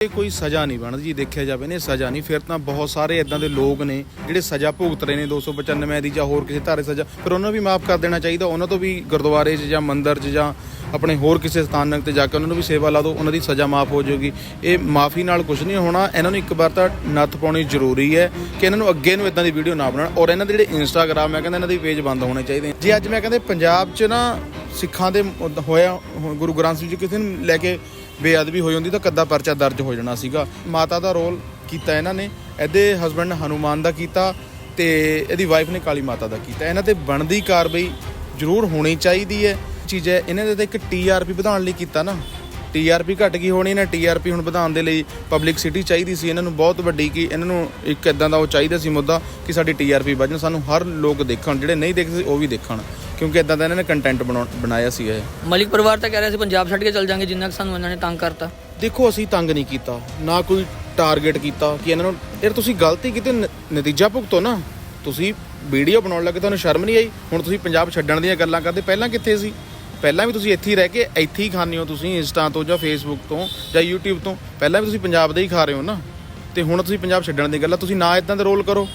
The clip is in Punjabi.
ਇਹ ਕੋਈ ਸਜ਼ਾ ਨਹੀਂ ਬਣਦੀ ਜੀ, ਦੇਖਿਆ ਜਾਵੇ ਨੇ ਸਜ਼ਾ ਨਹੀਂ। ਫਿਰ ਤਾਂ ਬਹੁਤ ਸਾਰੇ ਇਦਾਂ ਦੇ ਲੋਕ ਨੇ ਜਿਹੜੇ ਸਜ਼ਾ ਭੁਗਤ ਰਹੇ ਨੇ 295 ਦੀ ਜਾਂ ਹੋਰ ਕਿਸੇ ਧਾਰੇ ਸਜ਼ਾ। ਫਿਰ ਉਹਨਾਂ ਨੂੰ ਵੀ ਮਾਫ ਕਰ ਦੇਣਾ ਚਾਹੀਦਾ, ਉਹਨਾਂ ਤੋਂ ਵੀ ਗੁਰਦੁਆਰੇ 'ਚ ਜਾਂ ਮੰਦਿਰ 'ਚ ਜਾਂ ਆਪਣੇ ਹੋਰ ਕਿਸੇ ਸਥਾਨਕ ਤੇ ਜਾ ਕੇ ਉਹਨਾਂ ਨੂੰ ਵੀ ਸੇਵਾ ਲਾ ਦਿਓ, ਉਹਨਾਂ ਦੀ ਸਜ਼ਾ ਮਾਫ ਹੋ ਜਾਊਗੀ ਇਹ ਮਾਫੀ ਨਾਲ ਕੁਝ ਨਹੀਂ ਹੋਣਾ, ਇਹਨਾਂ ਨੂੰ ਇੱਕ ਵਾਰ ਤਾਂ ਨੱਥ ਪਾਉਣੀ ਜ਼ਰੂਰੀ ਹੈ ਕਿ ਇਹਨਾਂ ਨੂੰ ਅੱਗੇ ਨੂੰ ਇਦਾਂ ਦੀ ਵੀਡੀਓ ਨਾ ਬਣਾਉਣ। ਔਰ ਇਹਨਾਂ ਦੇ ਜਿਹੜੇ ਇੰਸਟਾਗ੍ਰਾਮ ਮੈਂ ਕਹਿੰਦਾ ਇਹਨਾਂ ਦੇ ਪੇਜ ਬੰਦ ਹੋਣੇ ਚਾਹੀਦੇ ਜੇ ਅੱਜ ਮੈਂ ਕਹਿੰਦੇ ਪੰਜਾਬ 'ਚ ਨਾ ਸਿੱਖਾਂ ਦੇ ਹੋਇਆ, ਗੁਰੂ ਗ੍ਰੰਥ ਸਾਹਿਬ ਜੀ ਕਿਸੇ ਨੂੰ ਲੈ ਕੇ ਬੇਅਦਬੀ ਹੋਈ ਹੁੰਦੀ ਤਾਂ ਕੱਦਾ ਪਰਚਾ ਦਰਜ ਹੋ ਜਾਣਾ ਸੀਗਾ। ਮਾਤਾ ਦਾ ਰੋਲ ਕੀਤਾ ਇਹਨਾਂ ਨੇ, ਇਹਦੇ ਹਸਬੰਡ ਹਨੂਮਾਨ ਦਾ ਕੀਤਾ ਤੇ ਇਹਦੀ ਵਾਈਫ ਨੇ ਕਾਲੀ ਮਾਤਾ ਦਾ ਕੀਤਾ। ਇਹਨਾਂ ਤੇ ਬਣਦੀ ਕਾਰਵਾਈ ਜ਼ਰੂਰ ਹੋਣੀ ਚਾਹੀਦੀ ਹੈ। ਚੀਜ਼ ਹੈ, ਇਹਨਾਂ ਦੇ ਤਾਂ ਇੱਕ ਟੀਆਰਪੀ ਵਧਾਉਣ ਲਈ ਕੀਤਾ ਨਾ। ਟੀਆਰਪੀ ਘਟ ਗਈ ਹੋਣੀ ਨਾ ਟੀਆਰਪੀ ਹੁਣ ਵਧਾਉਣ ਦੇ ਲਈ ਪਬਲਿਕ ਸਿਟੀ ਚਾਹੀਦੀ ਸੀ। ਇਹਨਾਂ ਨੂੰ ਬਹੁਤ ਵੱਡੀ ਕਿ ਇਹਨਾਂ ਨੂੰ ਇੱਕ ਇਦਾਂ ਦਾ ਉਹ ਚਾਹੀਦਾ ਸੀ ਮੁੱਦਾ ਕਿ ਸਾਡੀ ਟੀਆਰਪੀ ਵਧਣ ਸਾਨੂੰ ਹਰ ਲੋਕ ਦੇਖਣ, ਜਿਹੜੇ ਨਹੀਂ ਦੇਖਦੇ ਉਹ ਵੀ ਦੇਖਣ। ਕਿਉਂਕਿ ਇਦਾਂ ਦਾ ਇਹਨਾਂ ਨੇ ਕੰਟੈਂਟ ਬਣਾਇਆ ਸੀ ਇਹ। ਮਲਿਕ ਪਰਿਵਾਰ ਤਾਂ ਕਹਿ ਰਿਹਾ ਸੀ ਪੰਜਾਬ ਛੱਡ ਕੇ ਚੱਲ ਜਾਾਂਗੇ ਜਿੰਨਾ ਕਿ ਸਾਨੂੰ ਇਹਨਾਂ ਨੇ ਤੰਗ ਕਰਤਾ। ਦੇਖੋ ਅਸੀਂ ਤੰਗ ਨਹੀਂ ਕੀਤਾ ਨਾ ਕੋਈ ਟਾਰਗੇਟ ਕੀਤਾ ਕਿ ਇਹਨਾਂ ਨੂੰ ਯਾਰ ਤੁਸੀਂ ਗਲਤੀ ਕੀਤੀ ਨਤੀਜਾ ਭੁਗਤੋ ਨਾ। ਤੁਸੀਂ ਵੀਡੀਓ ਬਣਾਉਣ ਲੱਗੇ ਤੁਹਾਨੂੰ ਸ਼ਰਮ ਨਹੀਂ ਆਈ? ਹੁਣ ਤੁਸੀਂ ਪੰਜਾਬ ਛੱਡਣ ਦੀਆਂ ਗੱਲਾਂ ਕਰਦੇ ਪਹਿਲਾਂ ਕਿੱਥੇ ਸੀ? ਪਹਿਲਾਂ ਵੀ ਤੁਸੀਂ ਇੱਥੇ ਹੀ ਰਹਿ ਕੇ ਇੱਥੇ ਹੀ ਖਾਂਦੇ ਹੋ ਤੁਸੀਂ ਇੰਸਟਾ ਤੋਂ ਜਾਂ ਫੇਸਬੁੱਕ ਤੋਂ ਜਾਂ YouTube ਤੋਂ। ਪਹਿਲਾਂ ਵੀ ਤੁਸੀਂ ਪੰਜਾਬ ਦੇ ਹੀ ਖਾ ਰਹੇ ਹੋ ਨਾ। ਤੇ ਹੁਣ ਤੁਸੀਂ ਪੰਜਾਬ ਛੱਡਣ ਦੀ ਗੱਲ ਆ ਤੁਸੀਂ ਨਾ ਇਦਾਂ ਦਾ ਰੋਲ ਕਰੋ।